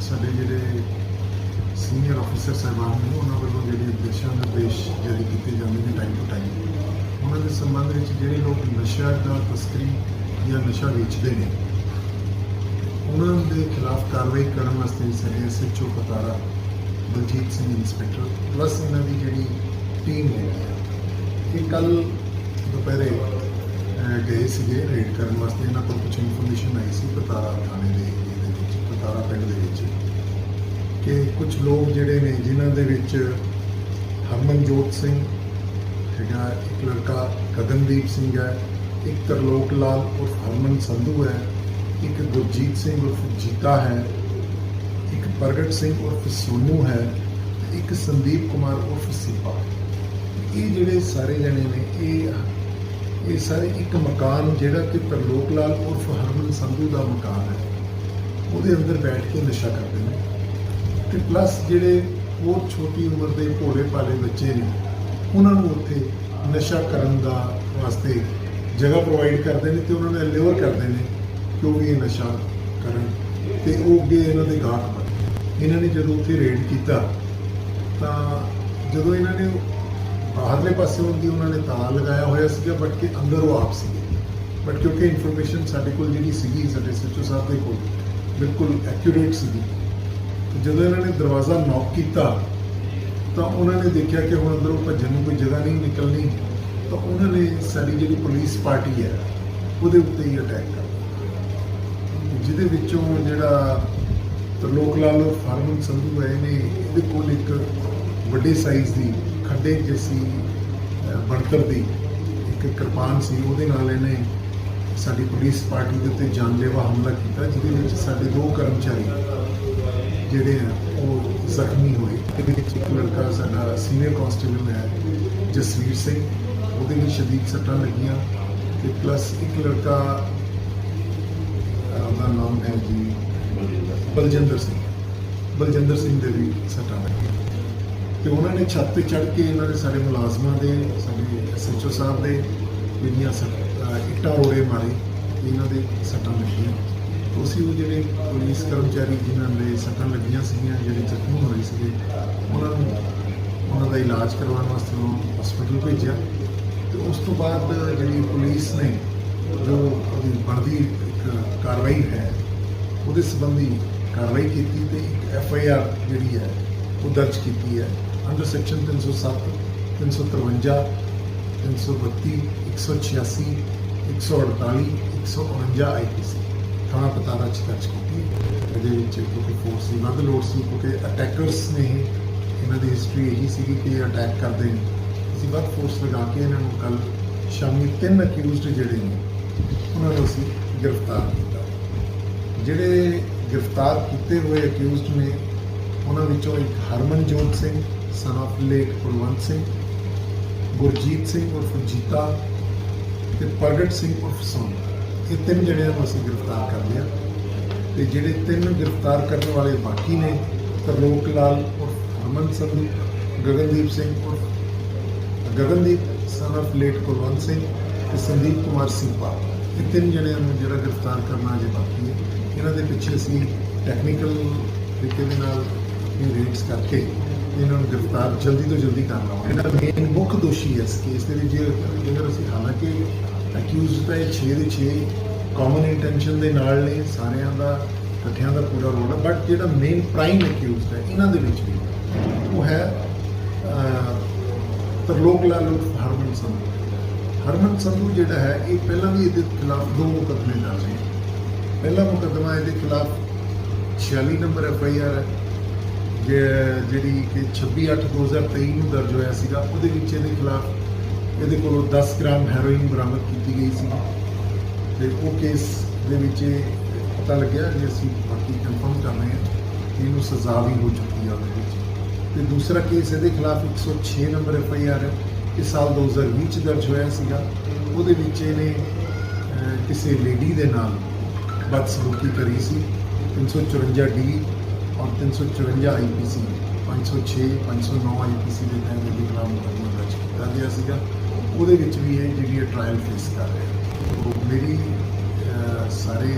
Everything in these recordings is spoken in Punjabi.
ਸਾਡੇ ਜਿਹੜੇ ਸੀਨੀਅਰ ਅਫੀਸਰ ਸਾਹਿਬਾਨ ਨੇ ਉਹਨਾਂ ਵੱਲੋਂ ਜਿਹੜੇ ਦਿਸ਼ਾ ਨਿਰਦੇਸ਼ ਜਾਰੀ ਕੀਤੇ ਜਾਂਦੇ ਨੇ ਟਾਈਮ ਟੂ ਟਾਈਮ ਉਹਨਾਂ ਦੇ ਸੰਬੰਧ ਵਿੱਚ ਜਿਹੜੇ ਲੋਕ ਨਸ਼ਾ ਦਾ ਤਸਕਰੀ ਜਾਂ ਨਸ਼ਾ ਵੇਚਦੇ ਨੇ ਉਹਨਾਂ ਦੇ ਖਿਲਾਫ ਕਾਰਵਾਈ ਕਰਨ ਵਾਸਤੇ ਸਾਡੇ ਐਸਐਚਓ ਕਤਾਰਾ ਬਲਜੀਤ ਸਿੰਘ ਇੰਸਪੈਕਟਰ ਪਲੱਸ ਇਹਨਾਂ ਦੀ ਜਿਹੜੀ ਟੀਮ ਹੈਗੀ ਆ ਇਹ ਕੱਲ ਦੁਪਹਿਰੇ ਅਹ, ਗਏ ਸੀਗੇ ਰੇਡ ਕਰਨ ਵਾਸਤੇ। ਇਹਨਾਂ ਕੋਲ ਕੁਝ ਇਨਫੋਰਮੇਸ਼ਨ ਆਈ ਸੀ ਕਤਾਰਾ ਥਾਣੇ ਦੇ। ਏਰੀਏ ਪਿੰਡ ਦੇ ਵਿੱਚ। ਕਿ ਕੁਝ ਲੋਕ ਜਿਹੜੇ ਨੇ, ਜਿਨ੍ਹਾਂ ਦੇ ਵਿੱਚ ਹਰਮਨਜੋਤ ਸਿੰਘ ਹੈਗਾ, ਇੱਕ ਲੜਕਾ ਗਗਨਦੀਪ ਸਿੰਘ ਹੈ, ਇੱਕ ਤਰਲੋਕ ਲਾਲ ਉਰਫ ਹਰਮਨ ਸੰਧੂ ਹੈ, ਇੱਕ ਗੁਰਜੀਤ ਸਿੰਘ ਉਰਫ ਜੀਤਾ ਹੈ, ਇੱਕ ਪ੍ਰਗਟ ਸਿੰਘ ਉਰਫ ਸੋਨੂ ਹੈ ਇੱਕ ਸੰਦੀਪ ਕੁਮਾਰ ਉਰਫ ਸਿਪਾ ਇਹ ਜਿਹੜੇ ਸਾਰੇ ਜਣੇ ਨੇ, ਇਹ ਇਹ ਸਾਰੇ ਇੱਕ ਮਕਾਨ ਜਿਹੜਾ ਕਿ ਤਰਲੋਕ ਲਾਲ ਉਰਫ ਹਰਮਨ ਸੰਧੂ ਦਾ ਮਕਾਨ ਹੈ। ਉਹਦੇ ਅੰਦਰ ਬੈਠ ਕੇ ਨਸ਼ਾ ਕਰਦੇ ਨੇ। ਤੇ ਪਲੱਸ ਜਿਹੜੇ ਬਹੁਤ ਛੋਟੀ ਉਮਰ ਦੇ ਭੋਲੇ ਭਾਲੇ ਬੱਚੇ ਨੇ, ਉਹਨਾਂ ਨੂੰ ਉੱਥੇ ਨਸ਼ਾ ਕਰਨ ਦਾ ਵਾਸਤੇ ਜਗ੍ਹਾ ਪ੍ਰੋਵਾਈਡ ਕਰਦੇ ਨੇ ਤੇ ਉਹਨਾਂ ਨੂੰ ਅਲਿਵਰ ਕਰਦੇ ਨੇ ਕਿ ਉਹ ਵੀ ਇਹ ਨਸ਼ਾ ਕਰਨ। ਤੇ ਉਹ ਅੱਗੇ ਇਹਨਾਂ ਦੇ ਗਾਹਕ ਬਣ ਇਹਨਾਂ ਨੇ ਜਦੋਂ ਉੱਥੇ ਰੇਡ ਕੀਤਾ, ਤਾਂ ਜਦੋਂ ਇਹਨਾਂ ਨੇ ਬਾਹਰਲੇ ਪਾਸਿਓਂ ਦੀ ਉਹਨਾਂ ਨੇ ਤਾਲਾ ਲਗਾਇਆ ਹੋਇਆ ਸੀਗਾ ਬਟ ਕਿ ਅੰਦਰ ਉਹ ਆਪ ਸੀਗੇ। ਬਟ ਕਿਉਂਕਿ ਇਨਫੋਰਮੇਸ਼ਨ ਸਾਡੇ ਕੋਲ ਜਿਹੜੀ ਸੀਗੀ ਸਾਡੇ ਸੱਚੋ ਸਾਹਿਬ ਦੇ ਕੋਲ ਬਿਲਕੁਲ ਐਕਿਊਰੇਟ ਸੀਗੀ। ਤੇ ਜਦੋਂ ਇਹਨਾਂ ਨੇ ਦਰਵਾਜ਼ਾ ਨੌਕ ਕੀਤਾ ਤਾਂ ਉਹਨਾਂ ਨੇ ਦੇਖਿਆ ਕਿ ਹੁਣ ਅੰਦਰੋਂ ਭੱਜਣ ਨੂੰ ਕੋਈ ਜਗ੍ਹਾ ਨਹੀਂ ਨਿਕਲਣੀ। ਤਾਂ ਉਹਨਾਂ ਨੇ ਸਾਡੀ ਜਿਹੜੀ ਪੁਲਿਸ ਪਾਰਟੀ ਹੈ ਉਹਦੇ ਉੱਤੇ ਹੀ ਅਟੈਕ ਕਰ ਜਿਹਦੇ ਵਿੱਚੋਂ ਜਿਹੜਾ ਤਰਲੋਕ ਲਾਲ ਫਾਰਮਨ ਸੰਧੂ ਹੈ ਨੇ ਇਹਦੇ ਕੋਲ ਇੱਕ ਵੱਡੇ ਸਾਈਜ਼ ਦੀ ਖੱਡੇ ਜੈਸੀ ਅਹ, ਬਣਤਰ ਦੀ ਇੱਕ ਕਿਰਪਾਨ ਸੀ ਉਹਦੇ ਨਾਲ ਇਹਨੇ ਸਾਡੀ ਪੁਲਿਸ ਪਾਰਟੀ ਦੇ ਉੱਤੇ ਜਾਨਲੇਵਾ ਹਮਲਾ ਕੀਤਾ ਜਿਹਦੇ ਵਿੱਚ ਸਾਡੇ ਦੋ ਕਰਮਚਾਰੀ ਜਿਹੜੇ ਆ ਉਹ ਜ਼ਖਮੀ ਹੋਏ। ਇਹਦੇ ਵਿੱਚ ਇੱਕ ਲੜਕਾ ਸਾਡਾ ਸੀਨੀਅਰ ਕਾਂਸਟੇਬਲ ਹੈ ਜਸਵੀਰ ਸਿੰਘ। ਉਹਦੇ ਵੀ ਸ਼ਦੀਦ ਸੱਟਾਂ ਲੱਗੀਆਂ ਤੇ ਪਲੱਸ ਇੱਕ ਲੜਕਾ ਅਹ, ਉਹਦਾ ਨਾਮ ਹੈ ਜੀ ਬਲਜਿੰਦਰ ਸਿੰਘ। ਬਲਜਿੰਦਰ ਸਿੰਘ ਦੇ ਵੀ ਸੱਟਾਂ ਲੱਗੀਆਂ। ਤੇ ਉਹਨਾਂ ਨੇ ਛੱਤ ਤੇ ਚੜ੍ਹ ਕੇ ਇਹਨਾਂ ਦੇ ਸਾਰੇ ਮੁਲਾਜ਼ਮਾਂ ਦੇ ਸਾਡੇ ਐਸਐਚਓ ਸਾਹਿਬ ਦੇ ਜਿਹੜੀਆਂ ਸੱਟਾਂ ਇੱਟਾਂ ਰੋੜੇ ਮਾਰੇ ਤੇ ਇਹਨਾਂ ਦੇ ਸੱਟਾਂ ਲੱਗੀਆਂ। ਉਸੇ ਉਹ ਜਿਹੜੇ ਪੁਲਿਸ ਕਰਮਚਾਰੀ ਜਿਨ੍ਹਾਂ ਦੇ ਸੱਟਾਂ ਲੱਗੀਆਂ ਸੀਗੀਆਂ, ਜਿਹੜੇ ਜ਼ਖਮੀ ਹੋਏ ਸੀਗੇ, ਉਹਨਾਂ ਨੂੰ ਉਹਨਾਂ ਦਾ ਇਲਾਜ ਕਰਵਾਉਣ ਵਾਸਤੇ ਉਹ ਹਸਪੀਟਲ ਭੇਜਿਆ। ਤੇ ਉਸ ਤੋਂ ਬਾਅਦ ਜਿਹੜੀ ਪੁਲਿਸ ਨੇ ਜੋ ਉਹਦੀ ਬਣਦੀ ਇੱਕ ਕਾਰਵਾਈ ਹੈ, ਉਹਦੇ ਸੰਬੰਧੀ ਕਾਰਵਾਈ ਕੀਤੀ ਤੇ ਇੱਕ ਐਫ ਆਈ ਆਰ ਜਿਹੜੀ ਹੈ, ਉਹ ਦਰਜ ਕੀਤੀ ਹੈ। ਅੰਡਰ ਸੈਕਸ਼ਨ 307 353 332 186 148 149 ਆਈਪੀਸੀ ਥਾਣਾ ਪਤਾਰਾ ਚ ਦਰਜ ਕੀਤੀ। ਇਹਦੇ ਵਿੱਚ ਕਿਉਂਕਿ ਫੋਰਸ ਦੀ ਵੱਧ ਲੋੜ ਸੀ, ਕਿਉਂਕਿ ਅਟੈਕਰਸ ਨੇ ਇਹਨਾਂ ਦੀ ਹਿਸਟਰੀ ਇਹੀ ਸੀਗੀ ਕਿ ਇਹ ਅਟੈਕ ਕਰਦੇ ਨੇ। ਅਸੀਂ ਵੱਧ ਫੋਰਸ ਲਗਾ ਕੇ ਇਹਨਾਂ ਨੂੰ ਕੱਲ ਸ਼ਾਮੀ ਤਿੰਨ ਅਕਿਊਜ਼ਡ ਜਿਹੜੇ ਨੇ, ਉਹਨਾਂ ਨੂੰ ਅਸੀਂ ਗ੍ਰਿਫਤਾਰ ਕੀਤਾ। ਜਿਹੜੇ ਗ੍ਰਿਫਤਾਰ ਕੀਤੇ ਹੋਏ ਅਕਿਊਜ਼ਡ ਨੇ, ਉਹਨਾਂ ਵਿੱਚੋਂ ਇੱਕ Harmanjot Singh son of late Kulwant Singh, Gurjit Singh ਉਰਫ ਜੀਤਾ ਤੇ ਪ੍ਰਗਟ ਸਿੰਘ ਉਰਫ ਸੋਨ। ਇਹ ਤਿੰਨ ਜਣਿਆਂ ਨੂੰ ਅਸੀਂ ਗ੍ਰਿਫਤਾਰ ਕਰ ਲਿਆ। ਤੇ ਜਿਹੜੇ ਤਿੰਨ ਗ੍ਰਿਫਤਾਰ ਕਰਨ ਵਾਲੇ ਬਾਕੀ ਨੇ, ਤਰਲੋਕ ਲਾਲ ਉਰਫ ਹਰਮਨ ਸੰਧੂ ਗਗਨਦੀਪ ਸਿੰਘ ਉਰਫ Gagandeep son of late Kulwant Singh ਤੇ ਸੰਦੀਪ ਕੁਮਾਰ ਸਿੰਘਪਾ ਇਹ ਤਿੰਨ ਜਣਿਆਂ ਨੂੰ ਜਿਹੜਾ ਗ੍ਰਿਫਤਾਰ ਕਰਨਾ ਅਜੇ ਬਾਕੀ ਹੈ। ਇਹਨਾਂ ਦੇ ਪਿੱਛੇ ਅਸੀਂ ਟੈਕਨੀਕਲ ਤਰੀਕੇ ਦੇ ਨਾਲ ਇਹ ਰੇਟਸ ਕਰਕੇ ਇਹਨਾਂ ਨੂੰ ਗ੍ਰਿਫਤਾਰ ਜਲਦੀ ਤੋਂ ਜਲਦੀ ਕਰ ਲਵਾਂਗੇ ਇਹਨਾਂ ਦਾ ਮੇਨ ਮੁੱਖ ਦੋਸ਼ੀ ਹੈ ਇਸ ਕੇਸ ਦੇ ਵਿੱਚ ਜੇ- ਅਸੀਂ ਹਾਲਾਂਕਿ ਅਕਿਊਜ਼ਡ ਤਾਂ ਇਹ 6 ਦੇ 6 ਕਾਮਨ ਇੰਟੈਂਸ਼ਨ ਦੇ ਨਾਲ ਨੇ, ਸਾਰਿਆਂ ਦਾ, ਇਕੱਠਿਆਂ ਦਾ ਪੂਰਾ ਰੋਲ ਹੈ ਬਟ ਜਿਹੜਾ ਮੇਨ ਪ੍ਰਾਈਮ ਅਕਿਊਜ਼ਡ ਹੈ, ਇਹਨਾਂ ਦੇ ਵਿੱਚ ਵੀ। ਉਹ ਹੈ ਤਰਲੋਕ ਲਾਲ ਹਰਮਨ ਸੰਧੂ। ਹਰਮਨ ਸੰਧੂ ਜਿਹੜਾ ਹੈ, ਇਹ ਪਹਿਲਾਂ ਵੀ ਇਹਦੇ ਖਿਲਾਫ ਦੋ ਮੁਕੱਦਮੇ ਦਰਜ ਨੇ। ਪਹਿਲਾ ਮੁਕੱਦਮਾ ਇਹਦੇ ਖਿਲਾਫ 46 ਨੰਬਰ ਐਫ ਆਈ ਆਰ ਹੈ ਜਿਹੜੀ ਕਿ 26/8/2023 ਨੂੰ ਦਰਜ ਹੋਇਆ ਸੀਗਾ, ਉਹਦੇ ਵਿੱਚ ਇਹਦੇ ਖਿਲਾਫ ਇਹਦੇ ਕੋਲੋਂ 10 ਗ੍ਰਾਮ ਹੈਰੋਇਨ ਬਰਾਮਦ ਕੀਤੀ ਗਈ ਸੀ। ਤੇ ਉਹ ਕੇਸ ਦੇ ਵਿੱਚ ਇਹ ਪਤਾ ਲੱਗਿਆ ਕਿ ਅਸੀਂ ਬਾਕੀ ਕਨਫਰਮ ਕਰ ਰਹੇ ਹਾਂ ਕਿ ਇਹਨੂੰ ਸਜ਼ਾ ਵੀ ਹੋ ਚੁੱਕੀ ਆ ਉਹਦੇ ਵਿੱਚ। ਤੇ ਦੂਸਰਾ ਕੇਸ ਇਹਦੇ ਖਿਲਾਫ 106 ਨੰਬਰ ਐਫ ਆਈ ਆਰ ਹੈ ਇਹ ਸਾਲ 2020 ਚ ਦਰਜ ਹੋਇਆ ਸੀਗਾ। ਉਹਦੇ ਵਿੱਚ ਇਹਨੇ ਕਿਸੇ ਲੇਡੀ ਦੇ ਨਾਲ ਬਦਸਲੂਕੀ ਕਰੀ ਸੀ। 354 ਡੀ ਔਰ 354 ਆਈਪੀਸੀ 506 509 ਆਈਪੀਸੀ ਦੇ ਤਹਿਤ ਇਹਦੇ ਖਿਲਾਫ ਮੁਕੱਦਮਾ ਦਰਜ ਕੀਤਾ ਗਿਆ ਸੀਗਾ। ਉਹਦੇ ਵਿੱਚ ਵੀ ਇਹ ਜਿਹੜੀ ਟ੍ਰਾਇਲ ਫੇਸ ਕਰ ਰਿਹਾ ਹੈ। ਮੇਰੀ ਸਾਰੇ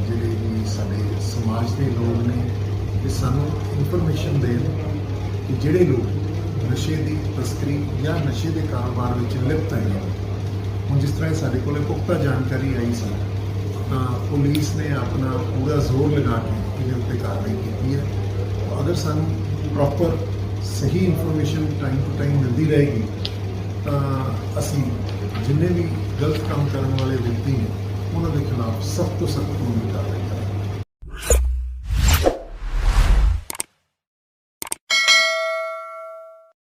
ਜਿਹੜੇ ਵੀ ਸਾਡੇ ਸਮਾਜ ਦੇ ਲੋਕ ਨੇ, ਇਹ ਸਾਨੂੰ ਇਨਫੋਰਮੇਸ਼ਨ ਦੇਣ ਕਿ ਜਿਹੜੇ ਲੋਕ ਨਸ਼ੇ ਦੀ ਤਸਕਰੀ ਜਾਂ ਨਸ਼ੇ ਦੇ ਕਾਰੋਬਾਰ ਵਿੱਚ ਲਿਪਤ ਹੈਗੇ ਨੇ ਹੁਣ ਜਿਸ ਤਰ੍ਹਾਂ ਇਹ ਸਾਡੇ ਕੋਲੇ ਪੁਖਤਾ ਜਾਣਕਾਰੀ ਆਈ ਸੀ, ਤਾਂ ਪੁਲਿਸ ਨੇ ਆਪਣਾ ਪੂਰਾ ਜ਼ੋਰ ਲਗਾ ਕੇ ਇਹਦੇ ਉੱਤੇ ਕਾਰਵਾਈ ਕੀਤੀ ਹੈ ਅਗਰ ਸਾਨੂੰ ਪ੍ਰੋਪਰ ਸਹੀ ਇਨਫੋਰਮੇਸ਼ਨ ਟਾਈਮ ਟੂ ਟਾਈਮ ਮਿਲਦੀ ਰਹੇਗੀ ਤਾਂ ਅਸੀਂ ਜਿੰਨੇ ਵੀ ਗਲਤ ਕੰਮ ਕਰਨ ਵਾਲੇ ਵਿਅਕਤੀ ਨੇ, ਉਹਨਾਂ ਦੇ ਖਿਲਾਫ ਸਖਤ ਤੋਂ ਸਖਤ ਕਾਨੂੰਨੀ ਕਾਰਵਾਈ